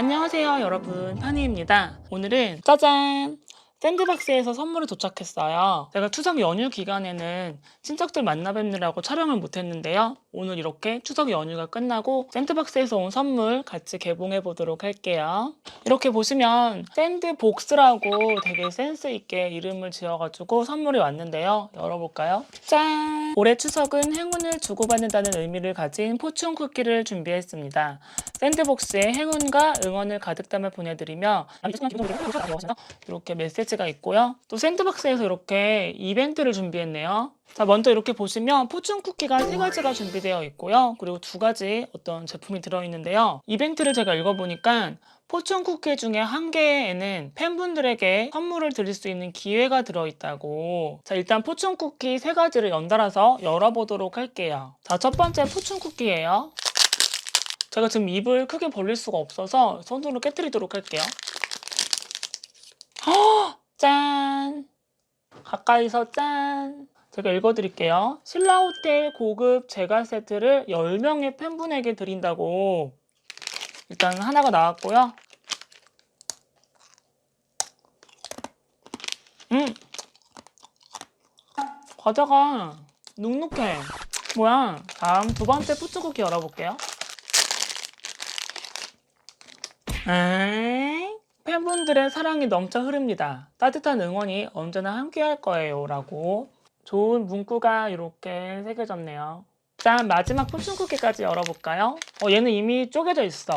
안녕하세요 여러분. 편희입니다. 오늘은 짜잔 샌드박스에서 선물이 도착했어요. 제가 추석 연휴 기간에는 친척들 만나 뵙느라고 촬영을 못했는데요. 오늘 이렇게 추석 연휴가 끝나고 샌드박스에서 온 선물 같이 개봉해 보도록 할게요. 이렇게 보시면 샌드복스라고 되게 센스 있게 이름을 지어가지고 선물이 왔는데요. 열어볼까요? 짠! 올해 추석은 행운을 주고받는다는 의미를 가진 포춘 쿠키를 준비했습니다. 샌드복스에 행운과 응원을 가득 담아 보내드리며 이렇게 메시지 가 있고요. 또 샌드박스에서 이렇게 이벤트를 준비했네요. 자, 먼저 이렇게 보시면 포춘 쿠키가 세 가지가 준비되어 있고요. 그리고 두 가지 어떤 제품이 들어있는데요. 이벤트를 제가 읽어보니까 포춘 쿠키 중에 한 개에는 팬분들에게 선물을 드릴 수 있는 기회가 들어있다고. 자, 일단 포춘 쿠키 세 가지를 연달아서 열어보도록 할게요. 자, 첫 번째 포춘 쿠키예요. 제가 지금 입을 크게 벌릴 수가 없어서 손으로 깨뜨리도록 할게요. 헉! 짠! 가까이서 짠! 제가 읽어드릴게요. 신라호텔 고급 제과 세트를 10명의 팬분에게 드린다고 일단 하나가 나왔고요. 음! 과자가 눅눅해. 뭐야? 다음 두 번째 푸츠쿠키 열어볼게요. 에이? 팬분들의 사랑이 넘쳐 흐릅니다. 따뜻한 응원이 언제나 함께할 거예요. 라고 좋은 문구가 이렇게 새겨졌네요. 짠! 마지막 포춘 쿠키까지 열어볼까요? 어, 얘는 이미 쪼개져 있어.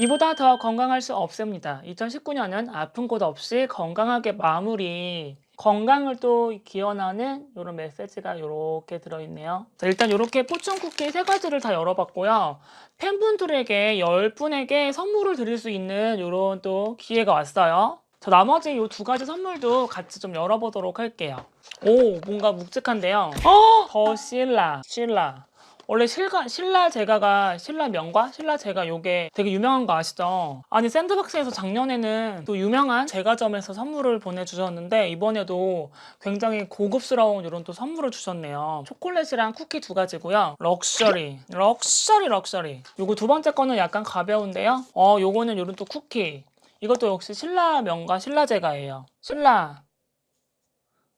이보다 더 건강할 수 없습니다. 2019년은 아픈 곳 없이 건강하게 마무리. 건강을 또 기원하는 이런 메시지가 이렇게 들어있네요. 자, 일단 이렇게 포춘 쿠키 세 가지를 다 열어봤고요. 팬분들에게 10분에게 선물을 드릴 수 있는 이런 또 기회가 왔어요. 자, 나머지 이 두 가지 선물도 같이 좀 열어보도록 할게요. 오, 뭔가 묵직한데요. 어! 더 신라, 신라. 원래 신라, 신라 제가가 신라 명과 신라 제가 요게 되게 유명한 거 아시죠? 아니 샌드박스에서 작년에는 또 유명한 제과점에서 선물을 보내주셨는데 이번에도 굉장히 고급스러운 이런 또 선물을 주셨네요. 초콜릿이랑 쿠키 두 가지고요. 럭셔리, 럭셔리, 럭셔리. 요거 두 번째 거는 약간 가벼운데요. 어, 요거는 요런 또 쿠키. 이것도 역시 신라 명과 신라 제과예요. 신라.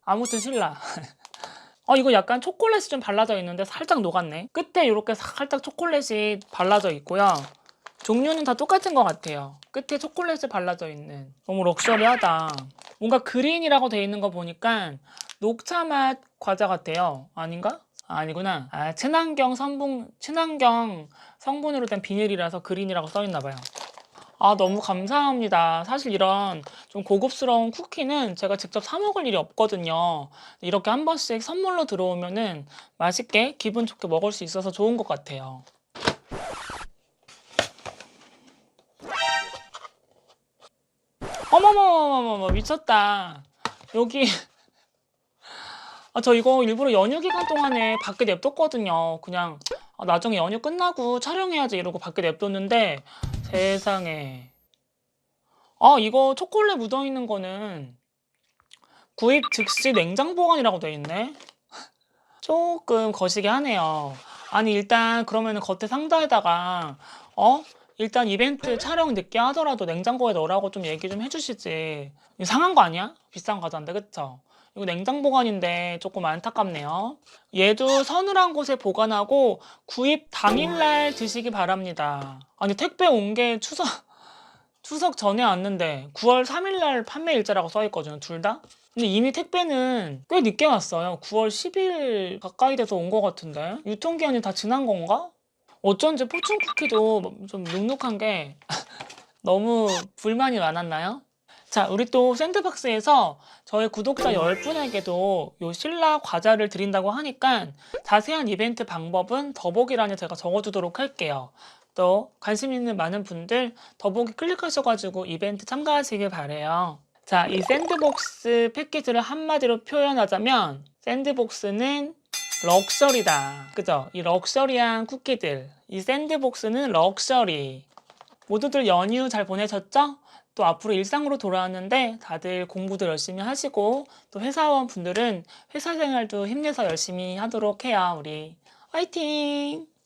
아무튼 신라. 어 이거 약간 초콜릿이 좀 발라져 있는데 살짝 녹았네. 끝에 이렇게 살짝 초콜릿이 발라져 있고요. 종류는 다 똑같은 것 같아요. 끝에 초콜릿이 발라져 있는. 너무 럭셔리하다. 뭔가 그린이라고 돼 있는 거 보니까 녹차 맛 과자 같아요. 아닌가? 아, 아니구나. 아, 친환경 성분, 친환경 성분으로 된 비닐이라서 그린이라고 써 있나 봐요. 아, 너무 감사합니다. 사실 이런 좀 고급스러운 쿠키는 제가 직접 사 먹을 일이 없거든요. 이렇게 한 번씩 선물로 들어오면은 맛있게 기분 좋게 먹을 수 있어서 좋은 것 같아요. 어머머머머머 미쳤다. 여기 아, 저 이거 일부러 연휴 기간 동안에 밖에 냅뒀거든요. 그냥 아, 나중에 연휴 끝나고 촬영해야지 이러고 밖에 냅뒀는데 세상에. 아, 이거 초콜릿 묻어 있는 거는 구입 즉시 냉장 보관이라고 돼 있네. 조금 거시기 하네요. 아니, 일단 그러면은 겉에 상자에다가 어? 일단 이벤트 촬영 늦게 하더라도 냉장고에 넣으라고 좀 얘기 좀 해주시지. 이거 상한 거 아니야? 비싼 과자인데, 그쵸? 이거 냉장 보관인데 조금 안타깝네요. 얘도 서늘한 곳에 보관하고 구입 당일날 드시기 바랍니다. 아니 택배 온 게 추석 추석 전에 왔는데 9월 3일날 판매 일자라고 써 있거든요. 둘 다. 근데 이미 택배는 꽤 늦게 왔어요. 9월 10일 가까이 돼서 온 것 같은데 유통기한이 다 지난 건가? 어쩐지 포춘 쿠키도 좀 눅눅한 게 너무 불만이 많았나요? 자, 우리 또 샌드박스에서 저희 구독자 10분에게도 요 신라 과자를 드린다고 하니까 자세한 이벤트 방법은 더보기란에 제가 적어두도록 할게요. 또 관심 있는 많은 분들 더보기 클릭하셔가지고 이벤트 참가하시길 바래요. 자, 이 샌드복스 패키지를 한마디로 표현하자면 샌드복스는 럭셔리다. 그죠? 이 럭셔리한 쿠키들. 이 샌드복스는 럭셔리. 모두들 연휴 잘 보내셨죠? 또 앞으로 일상으로 돌아왔는데 다들 공부도 열심히 하시고 또 회사원 분들은 회사 생활도 힘내서 열심히 하도록 해요. 우리 화이팅!